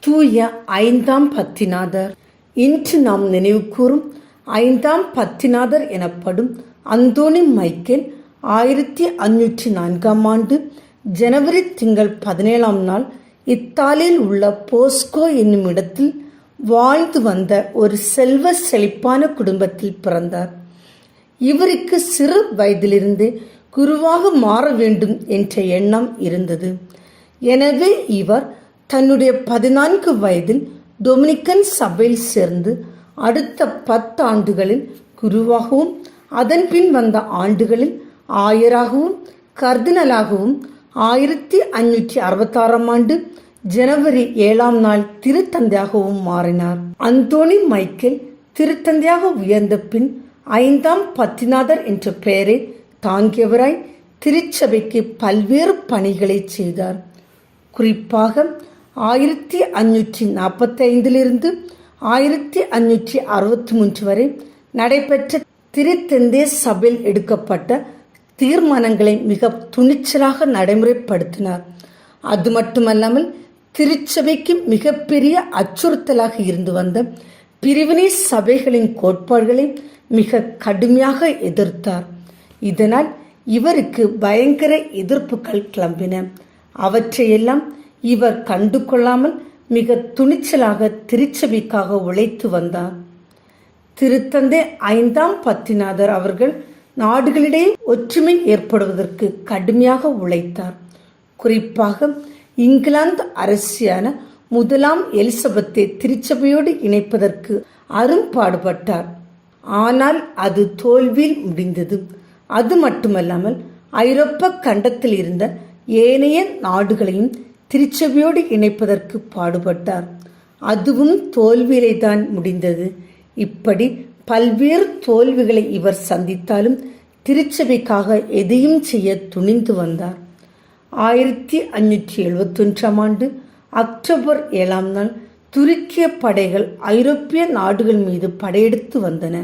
தூய ஐந்தாம் பத்திநாதர். இன்று நாம் நினைவுகூறும் ஐந்தாம் பத்திநாதர் எனப்படும் அந்தோனி மைக்கேல் ஆயிரத்தி அஞ்சூற்றி நான்காம் ஆண்டு ஜனவரி திங்கள் பதினேழாம் நாள் இத்தாலியில் உள்ள போஸ்கோ என்னும் இடத்தில் வாழ்ந்து வந்த ஒரு செல்வ செழிப்பான குடும்பத்தில் பிறந்தார். இவருக்கு சிறு வயதிலிருந்து குருவாக மாற வேண்டும் என்ற எண்ணம் இருந்தது. எனவே இவர் தன்னுடைய பதினான்கு வயதில் டொமினிக்கன் சபையில் சேர்ந்து அடுத்த பத்து ஆண்டுகளில் குருவாகவும் அதன் பின் வந்த ஆண்டுகளில் ஆயராகவும் கர்தினலாகவும் ஆயிரத்தி அஞ்சூற்றி அறுபத்தாறாம் ஆண்டு ஜனவரி ஏழாம் நாள் திருத்தந்தையாகவும் மாறினார். அந்தோனி மைக்கேல் திருத்தந்தையாக உயர்ந்த பின் ஐந்தாம் பத்திநாதர் என்ற பெயரை தாங்கியவராய் திருச்சபைக்கு பல்வேறு பணிகளை செய்தார். குறிப்பாக ஆயிரத்தி அஞ்சூற்றி நாற்பத்தி ஐந்திலிருந்து ஆயிரத்தி அஞ்சூற்றி அறுபத்தி மூன்று வரை நடைபெற்ற திருத்தந்தே சபையில் எடுக்கப்பட்ட தீர்மானங்களை மிக துணிச்சலாக நடைமுறைப்படுத்தினார். அது மட்டுமல்லாமல் திருச்சபைக்கு மிகப்பெரிய அச்சுறுத்தலாக இருந்து வந்த பிரிவினை சபைகளின் கோட்பாடுகளை மிக கடுமையாக எதிர்த்தார். இதனால் இவருக்கு பயங்கர எதிர்ப்புகள் கிளம்பின. அவற்றையெல்லாம் இவர் கண்டு கொள்ளாமல் மிக துணிச்சலாக திருச்சபைக்காக உழைத்து வந்தார். திருத்தந்தை ஐந்தாம் பத்திநாதர் அவர்கள் நாடுகளிடையே ஒற்றுமை ஏற்படுவதற்கு கடுமையாக உழைத்தார். குறிப்பாக இங்கிலாந்து அரசியான முதலாம் எலிசபெத்தை திருச்சபையோடு இணைப்பதற்கு அரும்பாடுபட்டார் ஆனால் அது தோல்வியில் முடிந்தது. அது மட்டுமல்லாமல் ஐரோப்ப கண்டத்தில் இருந்த ஏனைய நாடுகளையும் திருச்சபையோடு இணைப்பதற்கு பாடுபட்டார். அதுவும் தோல்வியிலே தான் முடிந்தது. இப்படி பல்வேறு தோல்விகளை இவர் சந்தித்தாலும் திருச்சபைக்காக எதையும் செய்ய துணிந்து வந்தார். ஆயிரத்தி அஞ்சூற்றி எழுபத்தொன்றாம் ஆண்டு அக்டோபர் ஏழாம் நாள் துருக்கிய படைகள் ஐரோப்பிய நாடுகள் மீது படையெடுத்து வந்தன.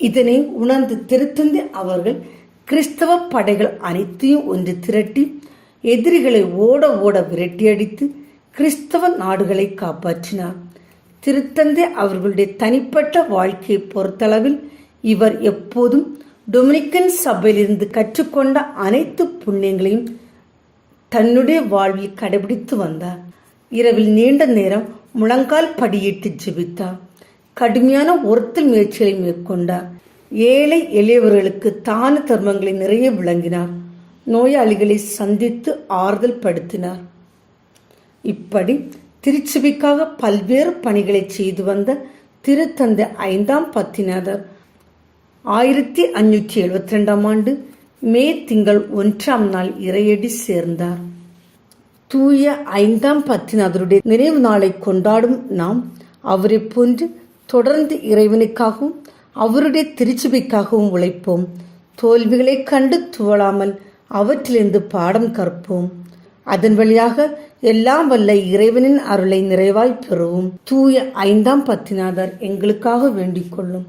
இதனை உணர்ந்து திருத்தந்தை அவர்கள் கிறிஸ்தவ படைகள் அனைத்தையும் ஒன்று திரட்டி எதிரிகளை ஓட ஓட விரட்டியடித்து கிறிஸ்தவ நாடுகளை காப்பாற்றினார். திருத்தந்தை அவர்களுடைய தனிப்பட்ட வாழ்க்கையை பொறுத்தளவில் இவர் எப்போதும் டொமினிக்கன் சபையிலிருந்து கற்றுக்கொண்ட அனைத்து புண்ணியங்களையும் தன்னுடைய வாழ்வில் கடைபிடித்து வந்தார். இரவில் நீண்ட நேரம் முழங்கால் படியிட்டு ஜெபித்தார். கடுமையான ஒருத்தல் முயற்சிகளை மேற்கொண்டார். ஏழை எளியவர்களுக்கு தான தர்மங்களை நிறைய விளங்கினார். நோயாளிகளை சந்தித்து ஆறுதல் படுத்தினார். இப்படி திருச்சபைக்காக பல்வேறு பணிகளை செய்து வந்த திருத்தந்தை ஐந்தாம் பத்தினாதர் ஆயிரத்தி அஞ்சூற்றி எழுபத்தி ரெண்டாம் ஆண்டு மே திங்கள் ஒன்றாம் நாள் இறையடி சேர்ந்தார். தூய ஐந்தாம் பத்தினதருடைய நினைவு நாளை கொண்டாடும் நாம் அவரை போன்று தொடர்ந்து இறைவனுக்காகவும் அவருடைய திருச்சபைக்காகவும் உழைப்போம். தோல்விகளை கண்டு துவளாமல் அவற்றிலிருந்து பாடம் கற்போம். அதன் வழியாக எல்லாம் வல்ல இறைவனின் அருளை நிறைவாய் பெறுவோம். தூய ஐந்தாம் பத்திநாதர் எங்களுக்காக வேண்டிக் கொள்ளும்.